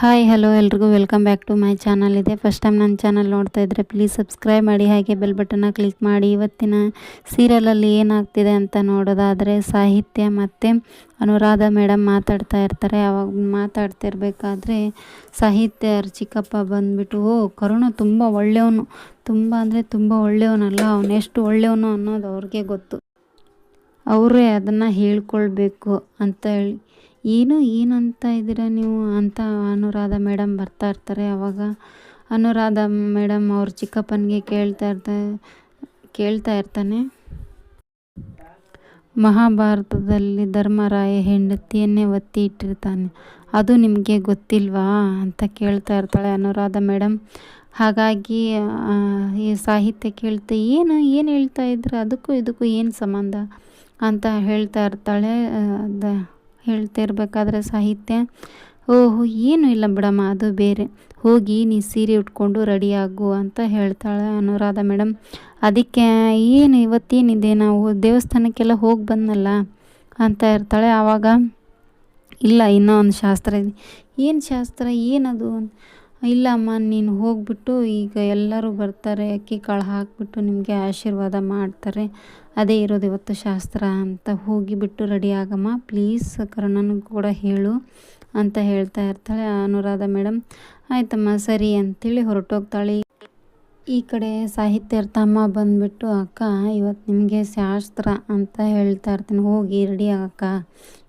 Hi hello ಎಲ್ರಿಗೂ. Welcome back to my channel ಇದೆ first time ನನ್ನ ಚಾನಲ್ ನೋಡ್ತಾ ಇದ್ದರೆ ಪ್ಲೀಸ್ ಸಬ್ಸ್ಕ್ರೈಬ್ ಮಾಡಿ, ಹಾಗೆ ಬೆಲ್ ಬಟನ್ನ ಕ್ಲಿಕ್ ಮಾಡಿ. ಇವತ್ತಿನ ಸೀರಿಯಲಲ್ಲಿ ಏನಾಗ್ತಿದೆ ಅಂತ ನೋಡೋದಾದರೆ ಸಾಹಿತ್ಯ ಮತ್ತು ಅನುರಾಧ ಮೇಡಮ್ ಮಾತಾಡ್ತಾ ಇರ್ತಾರೆ. ಅವಾಗ ಮಾತಾಡ್ತಿರ್ಬೇಕಾದ್ರೆ ಸಾಹಿತ್ಯ ಚಿಕ್ಕಪ್ಪ ಬಂದುಬಿಟ್ಟು, ಓ, ಕರುಣ ತುಂಬ ಒಳ್ಳೆಯವನು. ತುಂಬ ಅಂದರೆ ತುಂಬ ಒಳ್ಳೆಯವನಲ್ಲ ಅವನೆಷ್ಟು ಒಳ್ಳೆಯವನು ಅನ್ನೋದು ಅವ್ರಿಗೆ ಗೊತ್ತು. ಅವರೇ ಅದನ್ನು ಹೇಳ್ಕೊಳ್ಬೇಕು ಅಂತ ಹೇಳಿ. ಏನು ಏನಂತ ಇದ್ದೀರಾ ನೀವು ಅಂತ ಅನುರಾಧ ಮೇಡಮ್ ಬರ್ತಾ ಇರ್ತಾರೆ ಅವಾಗ. ಅನುರಾಧ ಮೇಡಮ್ ಅವ್ರ ಚಿಕ್ಕಪ್ಪನಿಗೆ ಕೇಳ್ತಾ ಇರ್ತಾರೆ ಕೇಳ್ತಾ ಇರ್ತಾನೆ. ಮಹಾಭಾರತದಲ್ಲಿ ಧರ್ಮರಾಯ ಹೆಂಡತಿಯನ್ನೇ ಒತ್ತಿ ಇಟ್ಟಿರ್ತಾನೆ. ಅದು ನಿಮಗೆ ಗೊತ್ತಿಲ್ವಾ ಅಂತ ಕೇಳ್ತಾ ಇರ್ತಾಳೆ ಅನುರಾಧ ಮೇಡಮ್. ಹಾಗಾಗಿ ಈ ಸಾಹಿತ್ಯ ಕೇಳ್ತಾ ಏನು ಏನು ಹೇಳ್ತಾ ಇದ್ರೆ ಅದಕ್ಕೂ ಇದಕ್ಕೂ ಏನು ಸಂಬಂಧ ಅಂತ ಹೇಳ್ತಾ ಇರ್ತಾಳೆ ಹೇಳ್ತಿರ್ಬೇಕಾದ್ರೆ ಸಾಹಿತ್ಯ. ಓಹೋ, ಏನು ಇಲ್ಲ ಬಿಡಮ್ಮ, ಅದು ಬೇರೆ. ಹೋಗಿ ನೀ ಸೀರೆ ಉಟ್ಕೊಂಡು ರೆಡಿಯಾಗು ಅಂತ ಹೇಳ್ತಾಳೆ ಅನುರಾಧ ಮೇಡಮ್ ಅದಕ್ಕೆ ಏನು ಇವತ್ತೇನಿದೆ ನಾವು? ದೇವಸ್ಥಾನಕ್ಕೆಲ್ಲ ಹೋಗಿ ಬಂದಲ್ಲ ಅಂತ ಇರ್ತಾಳೆ. ಆವಾಗ, ಇಲ್ಲ, ಇನ್ನೂ ಒಂದು ಶಾಸ್ತ್ರ ಇದೆ. ಏನು ಶಾಸ್ತ್ರ? ಏನದು? ಇಲ್ಲ ಅಮ್ಮ ನೀನು ಹೋಗ್ಬಿಟ್ಟು ಈಗ ಎಲ್ಲರೂ ಬರ್ತಾರೆ, ಅಕ್ಕಿ ಕಾಳು ಹಾಕಿಬಿಟ್ಟು ನಿಮಗೆ ಆಶೀರ್ವಾದ ಮಾಡ್ತಾರೆ. ಅದೇ ಇರೋದು ಇವತ್ತು ಶಾಸ್ತ್ರ ಅಂತ ಹೋಗಿಬಿಟ್ಟು ರೆಡಿ ಆಗಮ್ಮ. ಪ್ಲೀಸ್ ಕರ್ಣನ ಕೂಡ ಹೇಳು ಅಂತ ಹೇಳ್ತಾ ಇರ್ತಾಳೆ ಅನುರಾಧ ಮೇಡಮ್ ಆಯ್ತಮ್ಮ, ಸರಿ ಅಂಥೇಳಿ ಹೊರಟೋಗ್ತಾಳೆ. ಈ ಕಡೆ ಸಾಹಿತ್ಯ ತಮ್ಮ ಬಂದುಬಿಟ್ಟು, ಅಕ್ಕ, ಇವತ್ತು ನಿಮಗೆ ಶಾಸ್ತ್ರ ಅಂತ ಹೇಳ್ತಾ ಇರ್ತೀನಿ, ಹೋಗಿ ರೆಡಿ ಆಗಕ್ಕ.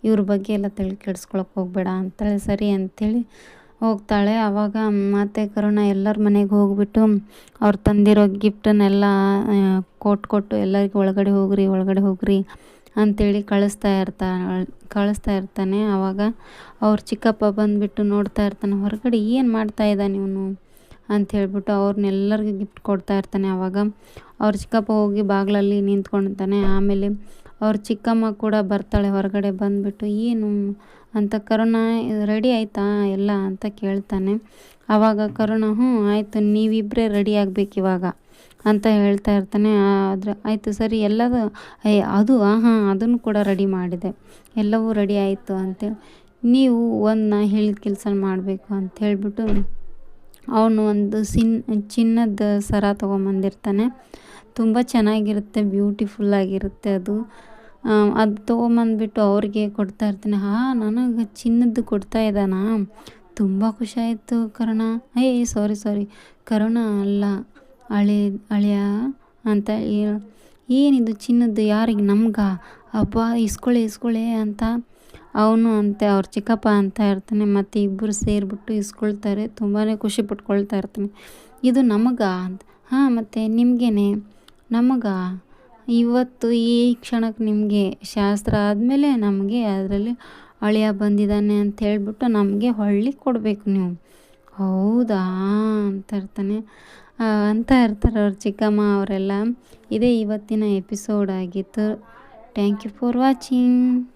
ಇವ್ರ ಬಗ್ಗೆ ಎಲ್ಲ ತಿಳ್ಕೆಡ್ಸ್ಕೊಳಕ್ಕೆ ಹೋಗ್ಬೇಡ ಅಂತೇಳಿ, ಸರಿ ಅಂಥೇಳಿ ಹೋಗ್ತಾಳೆ. ಆವಾಗ ಮತ್ತೆ ಕರುಣ ಎಲ್ಲರ ಮನೆಗೆ ಹೋಗ್ಬಿಟ್ಟು ಅವ್ರು ತಂದಿರೋ ಗಿಫ್ಟನ್ನೆಲ್ಲ ಕೊಟ್ಟು ಕೊಟ್ಟು ಎಲ್ಲರಿಗೂ ಒಳಗಡೆ ಹೋಗ್ರಿ ಒಳಗಡೆ ಹೋಗ್ರಿ ಅಂಥೇಳಿ ಕಳಿಸ್ತಾ ಇರ್ತಾ ಕಳಿಸ್ತಾ ಇರ್ತಾನೆ. ಆವಾಗ ಅವ್ರ ಚಿಕ್ಕಪ್ಪ ಬಂದುಬಿಟ್ಟು ನೋಡ್ತಾ ಇರ್ತಾನೆ, ಹೊರಗಡೆ ಏನು ಮಾಡ್ತಾ ಇದ್ದಾನೆ ಇವನು? ಅಂತ ಹೇಳ್ಬಿಟ್ಟು ಅವ್ರನ್ನೆಲ್ಲರಿಗೂ ಗಿಫ್ಟ್ ಕೊಡ್ತಾ ಇರ್ತಾನೆ. ಆವಾಗ ಅವ್ರ ಚಿಕ್ಕಪ್ಪ ಹೋಗಿ ಬಾಗಿಲಲ್ಲಿ ನಿಂತ್ಕೊಂಡಿರ್ತಾನೆ ಆಮೇಲೆ ಅವ್ರ ಚಿಕ್ಕಮ್ಮ ಕೂಡ ಬರ್ತಾಳೆ, ಹೊರಗಡೆ ಬಂದುಬಿಟ್ಟು, ಏನು ಅಂತ ಕರುಣ, ರೆಡಿ ಆಯಿತಾ ಎಲ್ಲ? ಅಂತ ಕೇಳ್ತಾನೆ. ಆವಾಗ ಕರುಣ, ಹ್ಞೂ, ಆಯಿತು ನೀವಿಬ್ಬರೇ ರೆಡಿ ಆಗಬೇಕು ಇವಾಗ, ಅಂತ ಹೇಳ್ತಾ ಇರ್ತಾನೆ. ಆದರೆ ಆಯಿತು, ಸರಿ, ಎಲ್ಲದು ಅದು ಹಾಂ ಅದನ್ನು ಕೂಡ ರೆಡಿ ಮಾಡಿದೆ, ಎಲ್ಲವೂ ರೆಡಿ ಆಯಿತು, ಅಂತೇಳಿ. ನೀವು ಒಂದು ಹೇಳಿದ ಕೆಲಸ ಮಾಡಬೇಕು, ಅಂತ ಹೇಳಿಬಿಟ್ಟು ಅವನು ಒಂದು ಸಿನ್, ಚಿನ್ನದ ಸರ ತೊಗೊಂಬಂದಿರ್ತಾನೆ. ತುಂಬ ಚೆನ್ನಾಗಿರುತ್ತೆ ಬ್ಯೂಟಿಫುಲ್ಲಾಗಿರುತ್ತೆ ಅದು. ಅದು ತೊಗೊಂಬಂದ್ಬಿಟ್ಟು ಅವ್ರಿಗೆ ಕೊಡ್ತಾ ಇರ್ತೀನಿ. ಹಾಂ, ನನಗೆ ಚಿನ್ನದ್ದು ಕೊಡ್ತಾ ಇದ್ದಾನ? ತುಂಬ ಖುಷಿ ಕರುಣ. ಏಯ್ ಸಾರಿ ಸಾರಿ ಕರುಣ ಅಲ್ಲ, ಅಳಿ, ಅಳಿಯ ಅಂತ ಏನಿದು ಚಿನ್ನದ್ದು ಯಾರಿಗೆ ನಮ್ಗೆ? ಅಪ್ಪ ಇಸ್ಕೊಳ್ಳಿ ಇಸ್ಕೊಳ್ಳಿ ಅಂತ. ಅವನು ಅಂತೆ, ಅವ್ರ ಚಿಕ್ಕಪ್ಪ ಅಂತ ಇರ್ತಾನೆ, ಮತ್ತು ಇಬ್ಬರು ಸೇರಿಬಿಟ್ಟು ಇಸ್ಕೊಳ್ತಾರೆ ತುಂಬಾ ಖುಷಿ ಪಟ್ಕೊಳ್ತಾ ಇರ್ತಾನೆ. ಇದು ನಮಗ ಅಂತ. ಹಾಂ, ಮತ್ತು ನಿಮಗೇನೆ? ನಮಗೆ? ಇವತ್ತು ಈ ಕ್ಷಣಕ್ಕೆ ನಿಮಗೆ ಶಾಸ್ತ್ರ ಆದಮೇಲೆ ನಮಗೆ ಅದರಲ್ಲಿ ಅಳಿಯ ಬಂದಿದ್ದಾನೆ ಅಂತ ಹೇಳಿಬಿಟ್ಟು ನಮಗೆ ಹೊಳ್ಳಿ ಕೊಡಬೇಕು ನೀವು. ಹೌದಾ? ಅಂತ ಇರ್ತಾನೆ. ಅಂತ ಇರ್ತಾರೆ ಅವ್ರ ಚಿಕ್ಕಮ್ಮ ಅವರೆಲ್ಲ. ಇದೇ ಇವತ್ತಿನ ಎಪಿಸೋಡ್ ಆಗಿತ್ತು. Thank you for watching